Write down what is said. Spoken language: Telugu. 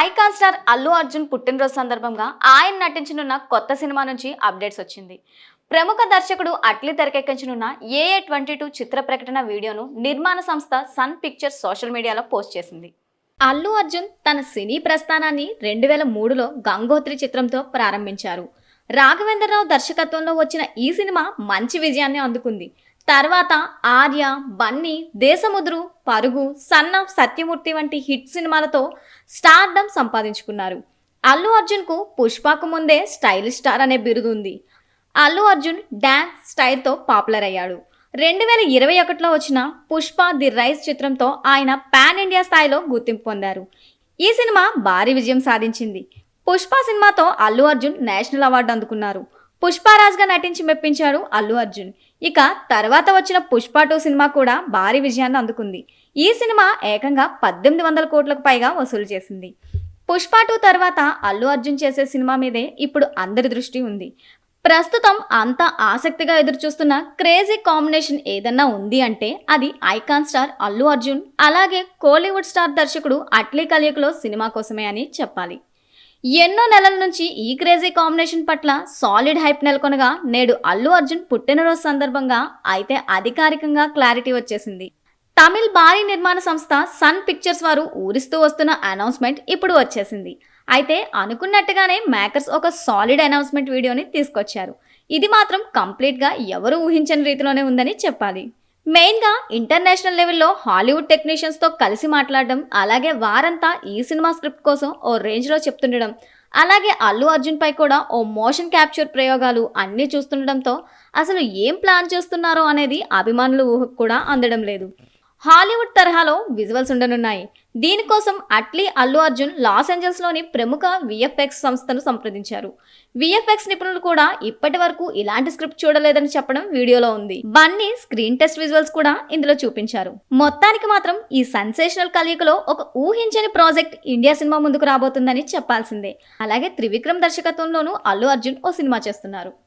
ఐకాన్ స్టార్ అల్లు అర్జున్ పుట్టినరోజు సందర్భంగా ఆయన నటించనున్న కొత్త సినిమా నుంచి అప్డేట్స్ వచ్చింది. ప్రముఖ దర్శకుడు అట్లీ తెరకెక్కించనున్న ఏఏ ట్వంటీ టూ చిత్ర ప్రకటన వీడియోను నిర్మాణ సంస్థ సన్ పిక్చర్స్ సోషల్ మీడియాలో పోస్ట్ చేసింది. అల్లు అర్జున్ తన సినీ ప్రస్థానాన్ని రెండు వేల మూడులో గంగోత్రి చిత్రంతో ప్రారంభించారు. రాఘవేంద్రరావు దర్శకత్వంలో వచ్చిన ఈ సినిమా మంచి విజయాన్ని అందుకుంది. తర్వాత ఆర్య బన్నీ దేశముద్రు పరుగు సన్న సత్యమూర్తి వంటి హిట్ సినిమాలతో స్టార్డమ్ సంపాదించుకున్నారు. అల్లు అర్జున్కు పుష్పకు ముందే స్టైల్ స్టార్ అనే బిరుదు ఉంది. అల్లు అర్జున్ డ్యాన్స్ స్టైల్తో పాపులర్ అయ్యాడు. రెండు వేల ఇరవై ఒకటిలో వచ్చిన పుష్ప ది రైస్ చిత్రంతో ఆయన పాన్ ఇండియా స్థాయిలో గుర్తింపు పొందారు. ఈ సినిమా భారీ విజయం సాధించింది. పుష్ప సినిమాతో అల్లు అర్జున్ నేషనల్ అవార్డు అందుకున్నారు. పుష్పరాజ్గా నటించి మెప్పించాడు అల్లు అర్జున్. ఇక తర్వాత వచ్చిన పుష్ప టూ సినిమా కూడా భారీ విజయాన్ని అందుకుంది. ఈ సినిమా ఏకంగా పద్దెనిమిది వందల కోట్లకు పైగా వసూలు చేసింది. పుష్ప టూ తర్వాత అల్లు అర్జున్ చేసే సినిమా మీదే ఇప్పుడు అందరి దృష్టి ఉంది. ప్రస్తుతం అంత ఆసక్తిగా ఎదురుచూస్తున్న క్రేజీ కాంబినేషన్ ఏదన్నా ఉంది అంటే అది ఐకాన్ స్టార్ అల్లు అర్జున్ అలాగే కోలీవుడ్ స్టార్ దర్శకుడు అట్లీ కలియకులో సినిమా కోసమే అని చెప్పాలి. ఎన్నో నెలల నుంచి ఈ క్రేజీ కాంబినేషన్ పట్ల సాలిడ్ హైప్ నెలకొనగా నేడు అల్లు అర్జున్ పుట్టినరోజు సందర్భంగా అయితే అధికారికంగా క్లారిటీ వచ్చేసింది. తమిళ్ భారీ నిర్మాణ సంస్థ సన్ పిక్చర్స్ వారు ఊరిస్తూ వస్తున్న అనౌన్స్మెంట్ ఇప్పుడు వచ్చేసింది. అయితే అనుకున్నట్టుగానే మేకర్స్ ఒక సాలిడ్ అనౌన్స్మెంట్ వీడియోని తీసుకొచ్చారు. ఇది మాత్రం కంప్లీట్గా ఎవరు ఊహించని రీతిలోనే ఉందని చెప్పాలి. మెయిన్గా ఇంటర్నేషనల్ లెవెల్లో హాలీవుడ్ టెక్నీషియన్స్తో కలిసి మాట్లాడడం అలాగే వారంతా ఈ సినిమా స్క్రిప్ట్ కోసం ఓ రేంజ్లో చెప్తుండడం అలాగే అల్లు అర్జున్ పై కూడా ఓ మోషన్ క్యాప్చర్ ప్రయోగాలు అన్నీ చూస్తుండడంతో అసలు ఏం ప్లాన్ చేస్తున్నారో అనేది అభిమానులు ఊహకు కూడా అందడం లేదు. హాలీవుడ్ తరహాలో విజువల్స్ ఉండనున్నాయి. దీనికోసం అట్లీ అల్లు అర్జున్ లాస్ ఏంజల్స్లోని ప్రముఖ విఎఫ్ఎక్స్ సంస్థను సంప్రదించారు. విఎఫ్ఎక్స్ నిపుణులు కూడా ఇప్పటి వరకు ఇలాంటి స్క్రిప్ట్ చూడలేదని చెప్పడం వీడియోలో ఉంది. బన్నీ స్క్రీన్ టెస్ట్ విజువల్స్ కూడా ఇందులో చూపించారు. మొత్తానికి మాత్రం ఈ సెన్సేషనల్ కలయికలో ఒక ఊహించని ప్రాజెక్ట్ ఇండియా సినిమా ముందుకు రాబోతుందని చెప్పాల్సిందే. అలాగే త్రివిక్రమ్ దర్శకత్వంలోనూ అల్లు అర్జున్ ఓ సినిమా చేస్తున్నారు.